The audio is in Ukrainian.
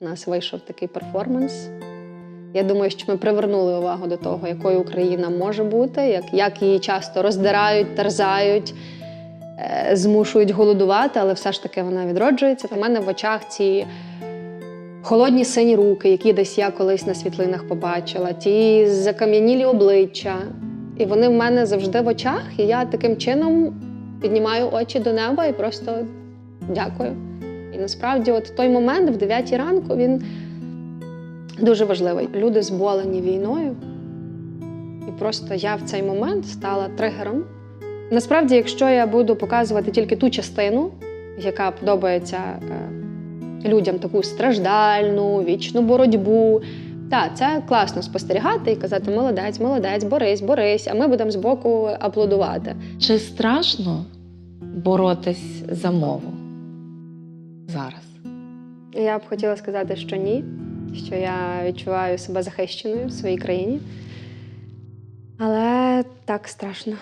У нас вийшов такий перформанс. Я думаю, що ми привернули увагу до того, якою Україна може бути, як, як її часто роздирають, терзають, е, змушують голодувати, але все ж таки вона відроджується. У мене в очах ці холодні сині руки, які десь я колись на світлинах побачила, ті закам'янілі обличчя. І вони в мене завжди в очах, і я таким чином піднімаю очі до неба і просто дякую. І насправді, от той момент в 9 ранку він дуже важливий. Люди зболені війною. І просто я в цей момент стала тригером. Насправді, якщо я буду показувати тільки ту частину, яка подобається е, людям таку страждальну, вічну боротьбу. Так, це класно спостерігати і казати молодець, молодець, борись, борись, а ми будемо збоку аплодувати. Чи страшно боротись за мову зараз? Я б хотіла сказати, що ні, що я відчуваю себе захищеною в своїй країні. Але так страшно.